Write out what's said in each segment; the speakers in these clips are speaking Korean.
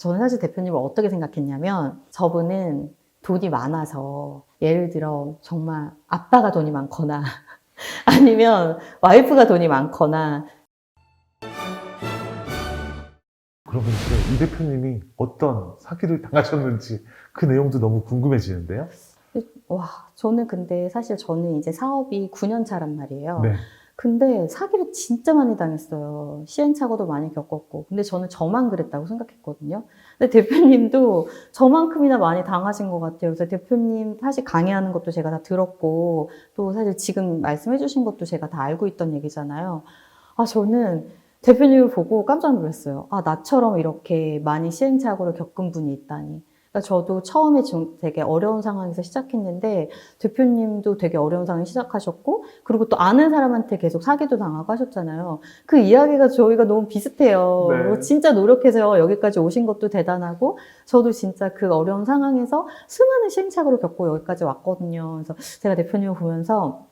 저는 사실 대표님을 어떻게 생각했냐면 저분은 돈이 많아서 예를 들어 정말 아빠가 돈이 많거나 아니면 와이프가 돈이 많거나 그러면 이제 이 대표님이 어떤 사기를 당하셨는지 그 내용도 너무 궁금해지는데요. 와 저는 근데 사실 저는 이제 사업이 9년 차란 말이에요. 네. 근데 사기를 진짜 많이 당했어요. 시행착오도 많이 겪었고. 근데 저는 저만 그랬다고 생각했거든요. 근데 대표님도 저만큼이나 많이 당하신 것 같아요. 그래서 대표님 사실 강의하는 것도 제가 다 들었고, 또 사실 지금 말씀해 주신 것도 제가 다 알고 있던 얘기잖아요. 아, 저는 대표님을 보고 깜짝 놀랐어요. 아, 나처럼 이렇게 많이 시행착오를 겪은 분이 있다니. 그러니까 저도 처음에 좀 되게 어려운 상황에서 시작했는데 대표님도 되게 어려운 상황에 시작하셨고 그리고 또 아는 사람한테 계속 사기도 당하고 하셨잖아요. 그 이야기가 저희가 너무 비슷해요. 네. 뭐 진짜 노력해서 여기까지 오신 것도 대단하고 저도 진짜 그 어려운 상황에서 수많은 시행착오를 겪고 여기까지 왔거든요. 그래서 제가 대표님을 보면서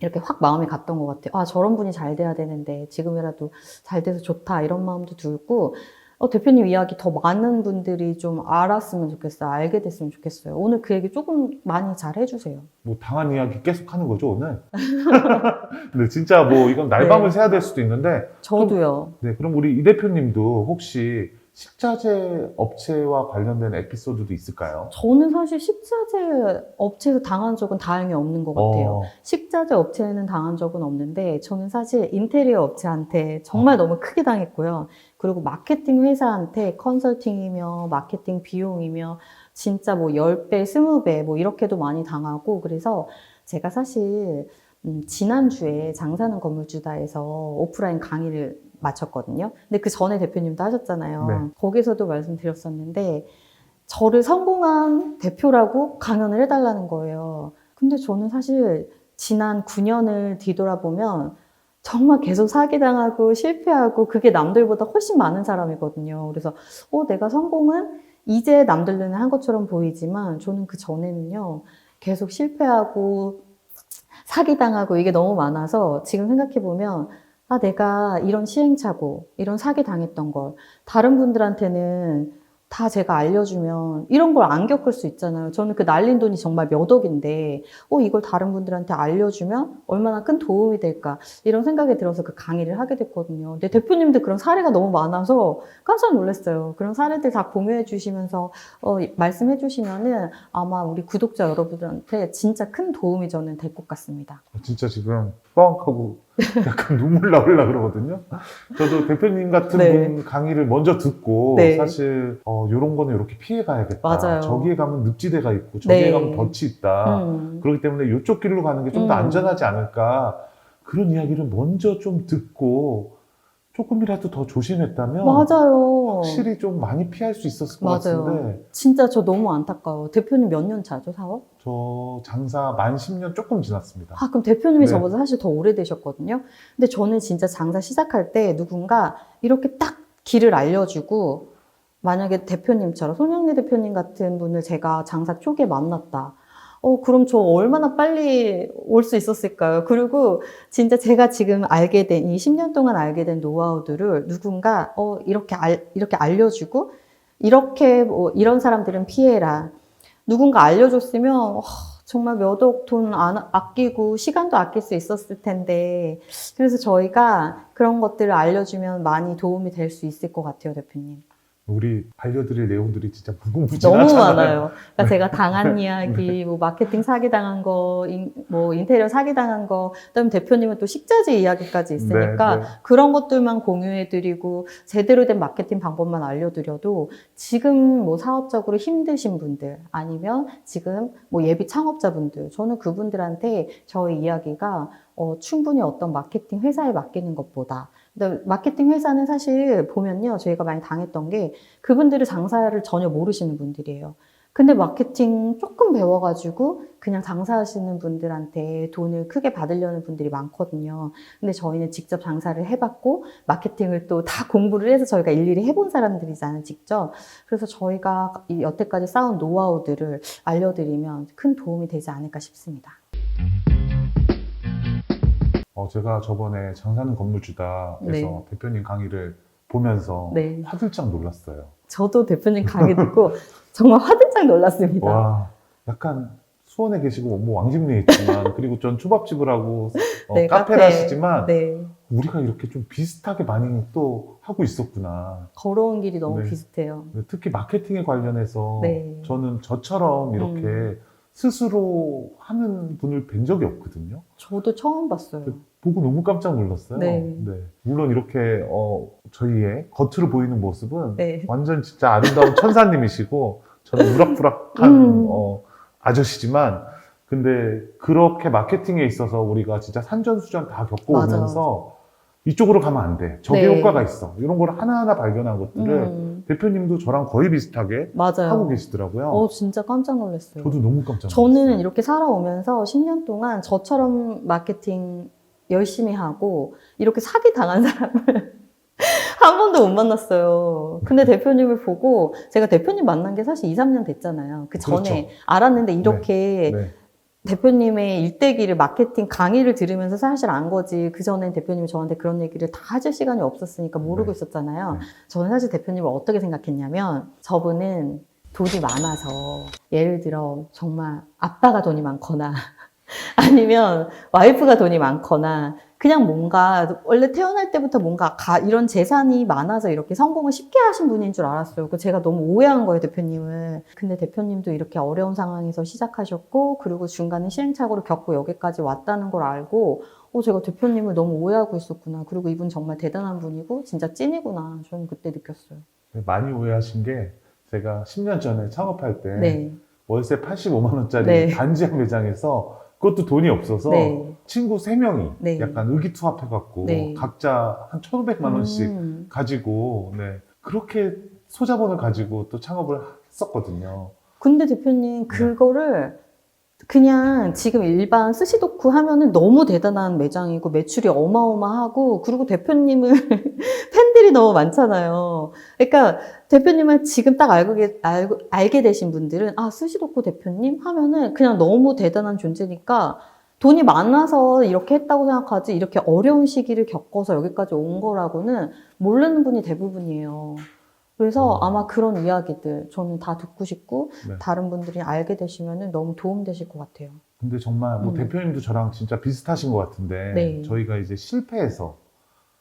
이렇게 확 마음이 갔던 것 같아요. 아, 저런 분이 잘 돼야 되는데 지금이라도 잘 돼서 좋다 이런 마음도 들고 어, 대표님 이야기 더 많은 분들이 좀 알았으면 좋겠어요. 알게 됐으면 좋겠어요. 오늘 그 얘기 조금 많이 잘 해주세요. 뭐 당한 이야기 계속 하는 거죠 오늘. 근데 진짜 뭐 이건 날밤을 네. 새야 될 수도 있는데 저도요. 네 그럼 우리 이 대표님도 혹시 식자재 업체와 관련된 에피소드도 있을까요? 저는 사실 식자재 업체에서 당한 적은 다행히 없는 것 같아요. 어, 식자재 업체에는 당한 적은 없는데 저는 사실 인테리어 업체한테 정말 너무 크게 당했고요. 그리고 마케팅 회사한테 컨설팅이며 마케팅 비용이며 진짜 뭐 10배, 20배 뭐 이렇게도 많이 당하고 그래서 제가 사실 음, 지난주에 장사는 건물주다에서 오프라인 강의를 마쳤거든요. 근데 그 전에 대표님도 하셨잖아요. 네. 거기서도 말씀드렸었는데 저를 성공한 대표라고 강연을 해달라는 거예요. 근데 저는 사실 지난 9년을 뒤돌아보면 정말 계속 사기당하고 실패하고 그게 남들보다 훨씬 많은 사람이거든요. 그래서 어, 내가 성공은 이제 남들 눈에 한 것처럼 보이지만 저는 그 전에는요 계속 실패하고 사기당하고 이게 너무 많아서 지금 생각해보면 아, 내가 이런 시행착오, 이런 사기 당했던 걸 다른 분들한테는 다 제가 알려주면 이런 걸 안 겪을 수 있잖아요. 저는 그 날린 돈이 정말 몇 억인데, 어, 이걸 다른 분들한테 알려주면 얼마나 큰 도움이 될까. 이런 생각이 들어서 그 강의를 하게 됐거든요. 근데 대표님도 그런 사례가 너무 많아서 깜짝 놀랐어요. 그런 사례들 다 공유해 주시면서, 어, 말씀해 주시면은 아마 우리 구독자 여러분들한테 진짜 큰 도움이 저는 될 것 같습니다. 진짜 지금 뻥하고 약간 눈물 나올라 그러거든요. 저도 대표님 같은 네. 분 강의를 먼저 듣고 네. 사실 어, 이런 거는 이렇게 피해 가야겠다. 맞아요. 저기에 가면 늪지대가 있고 저기에 네. 가면 덫이 있다. 음. 그렇기 때문에 이쪽 길로 가는 게 좀더 음. 안전하지 않을까. 그런 이야기를 먼저 좀 듣고 조금이라도 더 조심했다면 맞아요. 확실히 좀 많이 피할 수 있었을 것 맞아요. 같은데 진짜 저 너무 안타까워. 대표님 몇 년 차죠, 사업? 저 장사 만 10년 조금 지났습니다. 아, 그럼 대표님이 네. 저보다 사실 더 오래되셨거든요. 근데 저는 진짜 장사 시작할 때 누군가 이렇게 딱 길을 알려주고 만약에 대표님처럼 손영래 대표님 같은 분을 제가 장사 초기에 만났다. 어, 그럼 저 얼마나 빨리 올 수 있었을까요? 그리고 진짜 제가 지금 알게 된, 이 10년 동안 알게 된 노하우들을 누군가, 어, 이렇게 알, 이렇게 알려주고, 이렇게, 뭐, 이런 사람들은 피해라. 누군가 알려줬으면, 어, 정말 몇 억돈안 아끼고 시간도 아낄 수 있었을 텐데. 그래서 저희가 그런 것들을 알려주면 많이 도움이 될 수 있을 것 같아요, 대표님. 우리 알려드릴 내용들이 진짜 너무 무궁무진하잖아요. 많아요. 그러니까 제가 당한 이야기, 뭐 마케팅 사기 당한 거, 인, 뭐 인테리어 사기 당한 거, 그다음에 대표님은 또 식자재 이야기까지 있으니까 네, 네. 그런 것들만 공유해드리고 제대로 된 마케팅 방법만 알려드려도 지금 뭐 사업적으로 힘드신 분들 아니면 지금 뭐 예비 창업자분들 저는 그분들한테 저희 이야기가 어, 충분히 어떤 마케팅 회사에 맡기는 것보다 근데 마케팅 회사는 사실 보면요 저희가 많이 당했던 게 그분들이 장사를 전혀 모르시는 분들이에요. 근데 마케팅 조금 배워가지고 그냥 장사하시는 분들한테 돈을 크게 받으려는 분들이 많거든요. 근데 저희는 직접 장사를 해봤고 마케팅을 또 다 공부를 해서 저희가 일일이 해본 사람들이잖아요, 직접. 그래서 저희가 이 여태까지 쌓은 노하우들을 알려드리면 큰 도움이 되지 않을까 싶습니다. 어, 제가 저번에 장사는 건물주다에서 네. 대표님 강의를 보면서 네. 화들짝 놀랐어요. 저도 대표님 강의 듣고 정말 화들짝 놀랐습니다. 와, 약간 수원에 계시고 뭐 왕십리에 있지만 그리고 전 초밥집을 하고 어, 네, 카페를 카페. 하시지만 네. 우리가 이렇게 좀 비슷하게 많이 또 하고 있었구나. 걸어온 길이 너무 네. 비슷해요. 특히 마케팅에 관련해서 네. 저는 저처럼 이렇게 음. 스스로 하는 분을 뵌 적이 없거든요. 저도 처음 봤어요. 보고 너무 깜짝 놀랐어요. 네. 물론 이렇게 어, 저희의 겉으로 보이는 모습은 네. 완전 진짜 아름다운 천사님이시고 저는 우락부락한 음. 어, 아저씨지만 근데 그렇게 마케팅에 있어서 우리가 진짜 산전수전 다 겪어오면서 이쪽으로 가면 안 돼. 저게 네. 효과가 있어. 이런 걸 하나하나 발견한 것들을 음, 대표님도 저랑 거의 비슷하게 맞아요. 하고 계시더라고요. 어, 진짜 깜짝 놀랐어요. 저도 너무 깜짝 놀랐어요. 저는 이렇게 살아오면서 10년 동안 저처럼 마케팅 열심히 하고 이렇게 사기 당한 사람을 한 번도 못 만났어요. 근데 대표님을 보고 제가 대표님 만난 게 사실 2, 3년 됐잖아요. 그 전에 그렇죠. 알았는데 이렇게 네. 대표님의 일대기를 마케팅 강의를 들으면서 사실 안 거지. 그 전엔 대표님이 저한테 그런 얘기를 다 하실 시간이 없었으니까 모르고 네. 있었잖아요. 네. 저는 사실 대표님을 어떻게 생각했냐면 저분은 돈이 많아서 예를 들어 정말 아빠가 돈이 많거나 아니면 와이프가 돈이 많거나 그냥 뭔가 원래 태어날 때부터 뭔가 가- 이런 재산이 많아서 이렇게 성공을 쉽게 하신 분인 줄 알았어요. 그 제가 너무 오해한 거예요, 대표님을. 근데 대표님도 이렇게 어려운 상황에서 시작하셨고 그리고 중간에 시행착오를 겪고 여기까지 왔다는 걸 알고 어, 제가 대표님을 너무 오해하고 있었구나. 그리고 이분 정말 대단한 분이고 진짜 찐이구나. 저는 그때 느꼈어요. 많이 오해하신 게 제가 10년 전에 창업할 때 네. 월세 85만 원짜리 네. 단지 한 매장에서 그것도 돈이 없어서 네. 친구 3명이 네. 약간 의기투합해갖고 네. 각자 한 1,500만 원씩 음. 가지고 네. 그렇게 소자본을 가지고 또 창업을 했었거든요. 근데 네. 대표님 그거를 그냥 지금 일반 스시도쿠 하면은 너무 대단한 매장이고 매출이 어마어마하고 그리고 대표님을 팬들이 너무 많잖아요. 그러니까 대표님을 지금 딱 알고, 계- 알고 알게 되신 분들은 아 스시도쿠 대표님 하면은 그냥 너무 대단한 존재니까 돈이 많아서 이렇게 했다고 생각하지 이렇게 어려운 시기를 겪어서 여기까지 온 거라고는 모르는 분이 대부분이에요. 그래서 음. 아마 그런 이야기들 저는 다 듣고 싶고 네. 다른 분들이 알게 되시면 너무 도움 되실 것 같아요. 근데 정말 뭐 음. 대표님도 저랑 진짜 비슷하신 것 같은데 네. 저희가 이제 실패해서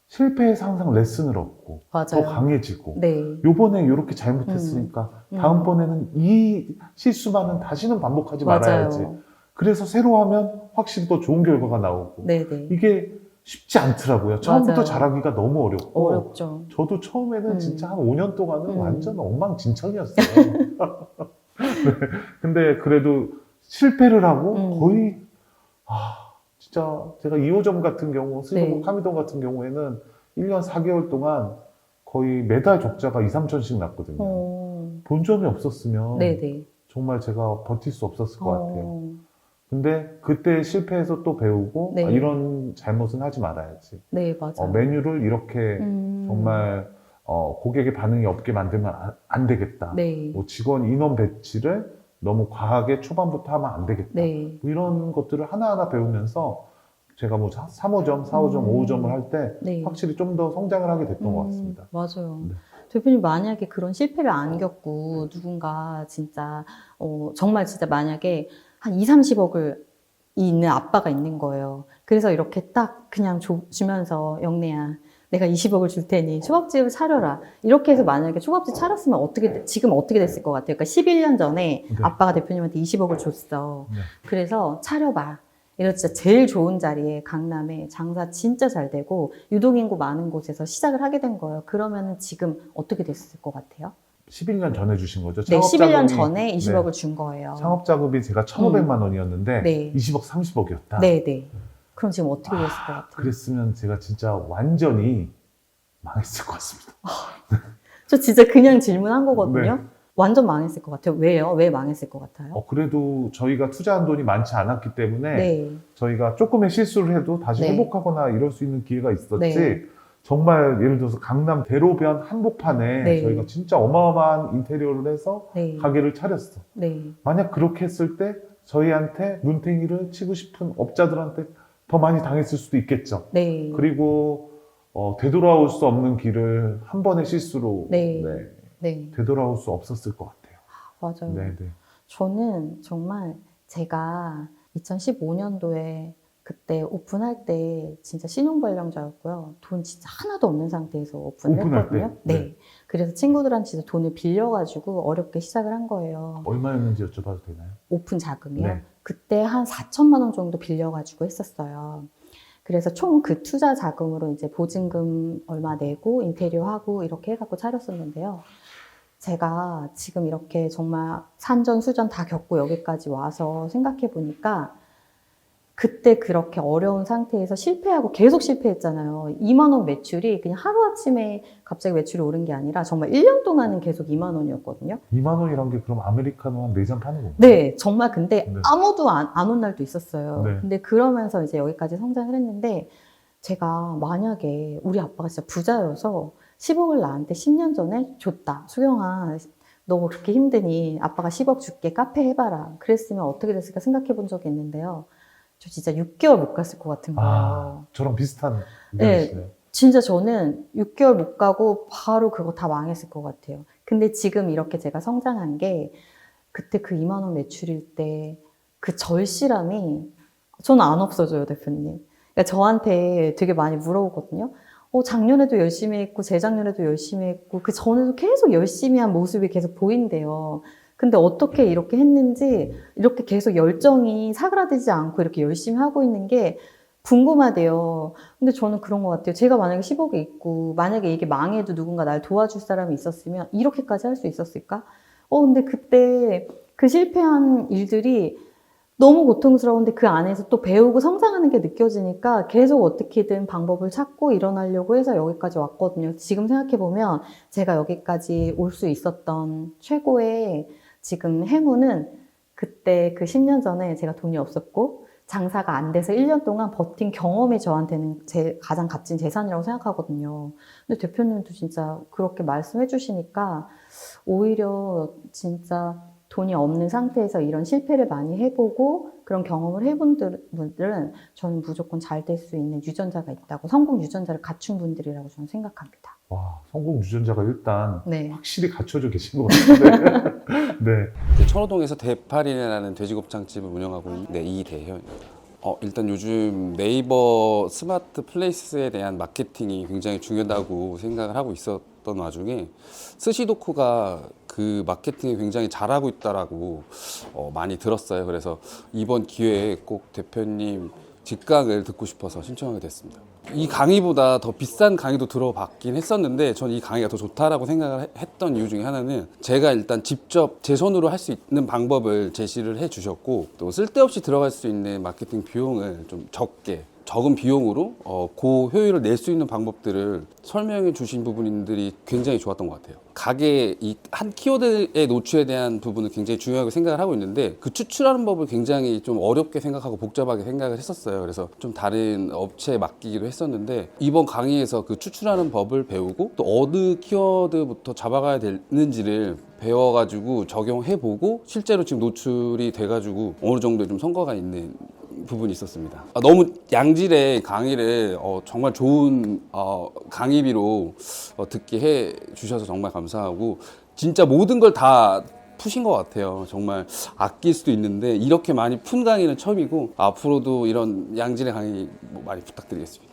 실패해서 항상 레슨을 얻고 더 맞아요. 강해지고 네. 요번에 이렇게 잘못했으니까 음. 다음번에는 이 실수만은 다시는 반복하지 말아야지. 맞아요. 그래서 새로 하면 확실히 더 좋은 결과가 나오고 네네. 이게 쉽지 않더라고요. 처음부터 맞아요. 잘하기가 너무 어렵고 어렵죠. 저도 처음에는 음. 진짜 한 5년 동안은 음. 완전 엉망진창이었어요. 네. 근데 그래도 실패를 하고 음. 거의 아 진짜 제가 2호점 같은 경우 스시도구 네. 카미돈 같은 경우에는 1년 4개월 동안 거의 매달 적자가 2, 3천씩 났거든요. 어, 본점이 없었으면 네네. 정말 제가 버틸 수 없었을 것 같아요. 어, 근데 그때 실패해서 또 배우고 네. 아, 이런 잘못은 하지 말아야지. 네 맞아요. 어, 메뉴를 이렇게 음, 정말 어, 고객의 반응이 없게 만들면 안, 안 되겠다. 네. 뭐 직원 인원 배치를 너무 과하게 초반부터 하면 안 되겠다. 네. 뭐 이런 것들을 하나하나 배우면서 제가 뭐 3호점, 4호점, 음. 5호점을 할때 네. 확실히 좀 더 성장을 하게 됐던 것 음, 같습니다. 맞아요. 네. 대표님 만약에 그런 실패를 안 겪고 누군가 진짜 어, 정말 진짜 만약에 한 2, 30억을 있는 아빠가 있는 거예요. 그래서 이렇게 딱 그냥 줘- 주면서 영래야 내가 20억을 줄 테니 초밥집을 차려라. 이렇게 해서 만약에 초밥집 차렸으면 어떻게 돼- 지금 어떻게 됐을 것 같아요? 그러니까 11년 전에 네. 아빠가 대표님한테 20억을 줬어. 네. 그래서 차려봐. 이런 진짜 제일 좋은 자리에 강남에 장사 진짜 잘 되고 유동인구 많은 곳에서 시작을 하게 된 거예요. 그러면은 지금 어떻게 됐을 것 같아요? 11년 전에 주신 거죠? 네, 창업 11년 자금이- 전에 20억을 네. 준 거예요. 창업 자금이 제가 1,500만 원이었는데 네. 20억, 30억이었다. 네, 네. 그럼 지금 어떻게 됐을 것 같아요? 그랬으면 제가 진짜 완전히 망했을 것 같습니다. 저 진짜 그냥 질문한 거거든요. 네. 완전 망했을 것 같아요. 왜요? 왜 망했을 것 같아요? 어, 그래도 저희가 투자한 돈이 많지 않았기 때문에 네. 저희가 조금의 실수를 해도 다시 네. 회복하거나 이럴 수 있는 기회가 있었지. 네. 정말 예를 들어서 강남 대로변 한복판에 네. 저희가 진짜 어마어마한 인테리어를 해서 네. 가게를 차렸어. 네. 만약 그렇게 했을 때 저희한테 눈탱이를 치고 싶은 업자들한테 더 많이 당했을 수도 있겠죠. 네. 그리고 어, 되돌아올 수 없는 길을 한 번의 실수로 네. 네, 되돌아올 수 없었을 것 같아요. 맞아요. 네, 네. 저는 정말 제가 2015년도에 그때 오픈할 때 진짜 신용불량자였고요. 돈 진짜 하나도 없는 상태에서 오픈을 오픈할 했거든요. 때? 네. 네. 그래서 친구들한테 진짜 돈을 빌려가지고 어렵게 시작을 한 거예요. 얼마였는지 여쭤봐도 되나요? 오픈 자금이요. 네. 그때 한 4천만 원 정도 빌려가지고 했었어요. 그래서 총 그 투자 자금으로 이제 보증금 얼마 내고 인테리어 하고 이렇게 해갖고 차렸었는데요. 제가 지금 이렇게 정말 산전수전 다 겪고 여기까지 와서 생각해 보니까 그때 그렇게 어려운 상태에서 실패하고 계속 실패했잖아요. 2만 원 매출이 그냥 하루아침에 갑자기 매출이 오른 게 아니라 정말 1년 동안은 계속 2만 원이었거든요. 2만 원이란 게 그럼 아메리카노 한 4잔 파는 건가요? 네, 정말 근데 네. 아무도 안 온 날도 있었어요. 네. 근데 그러면서 이제 여기까지 성장을 했는데 제가 만약에 우리 아빠가 진짜 부자여서 10억을 나한테 10년 전에 줬다. 수경아, 너 그렇게 힘드니 아빠가 10억 줄게. 카페 해봐라. 그랬으면 어떻게 됐을까 생각해 본 적이 있는데요. 저 진짜 6개월 못 갔을 것 같은 거예요. 아, 저랑 비슷한 네. 의견이시네요. 진짜 저는 6개월 못 가고 바로 그거 다 망했을 것 같아요. 근데 지금 이렇게 제가 성장한 게 그때 그 2만 원 매출일 때 그 절실함이 저는 안 없어져요, 대표님. 그러니까 저한테 되게 많이 물어보거든요. 어, 작년에도 열심히 했고, 재작년에도 열심히 했고, 그 전에도 계속 열심히 한 모습이 계속 보인대요. 근데 어떻게 이렇게 했는지, 이렇게 계속 열정이 사그라들지 않고 이렇게 열심히 하고 있는 게 궁금하대요. 근데 저는 그런 것 같아요. 제가 만약에 10억이 있고, 만약에 이게 망해도 누군가 날 도와줄 사람이 있었으면 이렇게까지 할 수 있었을까? 어, 근데 그때 그 실패한 일들이 너무 고통스러운데 그 안에서 또 배우고 성장하는 게 느껴지니까 계속 어떻게든 방법을 찾고 일어나려고 해서 여기까지 왔거든요. 지금 생각해보면 제가 여기까지 올 수 있었던 최고의 지금 행운은 그때 그 10년 전에 제가 돈이 없었고 장사가 안 돼서 1년 동안 버틴 경험이 저한테는 제 가장 값진 재산이라고 생각하거든요. 근데 대표님도 진짜 그렇게 말씀해 주시니까 오히려 진짜 돈이 없는 상태에서 이런 실패를 많이 해보고 그런 경험을 해본 들- 분들은 저는 무조건 잘 될 수 있는 유전자가 있다고 성공 유전자를 갖춘 분들이라고 저는 생각합니다. 와, 성공 유전자가 일단 네. 확실히 갖춰져 계신 것 같은데. 네. 이제 천호동에서 대파리네라는 돼지곱창집을 운영하고 있는 네, 이대현입니다. 어, 일단 요즘 네이버 스마트 플레이스에 대한 마케팅이 굉장히 중요하다고 생각을 하고 있었던 와중에 스시도쿠가 그 마케팅을 굉장히 잘하고 있다라고 어, 많이 들었어요. 그래서 이번 기회에 꼭 대표님 직강을 듣고 싶어서 신청하게 됐습니다. 이 강의보다 더 비싼 강의도 들어봤긴 했었는데 전 이 강의가 더 좋다라고 생각을 해- 했던 이유 중에 하나는 제가 일단 직접 제 손으로 할 수 있는 방법을 제시를 해 주셨고 또 쓸데없이 들어갈 수 있는 마케팅 비용을 좀 적게 적은 비용으로 어, 고 효율을 낼 수 있는 방법들을 설명해 주신 부분들이 굉장히 좋았던 것 같아요. 가게 이 한 키워드의 노출에 대한 부분을 굉장히 중요하게 생각을 하고 있는데 그 추출하는 법을 굉장히 좀 어렵게 생각하고 복잡하게 생각을 했었어요. 그래서 좀 다른 업체에 맡기기도 했었는데 이번 강의에서 그 추출하는 법을 배우고 또 어느 키워드부터 잡아가야 되는지를 배워가지고 적용해보고 실제로 지금 노출이 돼가지고 어느 정도 좀 성과가 있는 부분이 있었습니다. 아, 너무 양질의 강의를 어, 정말 좋은 어, 강의비로 어, 듣게 해 주셔서 정말 감사하고 진짜 모든 걸 다 푸신 것 같아요. 정말 아낄 수도 있는데 이렇게 많이 푼 강의는 처음이고 앞으로도 이런 양질의 강의 뭐 많이 부탁드리겠습니다.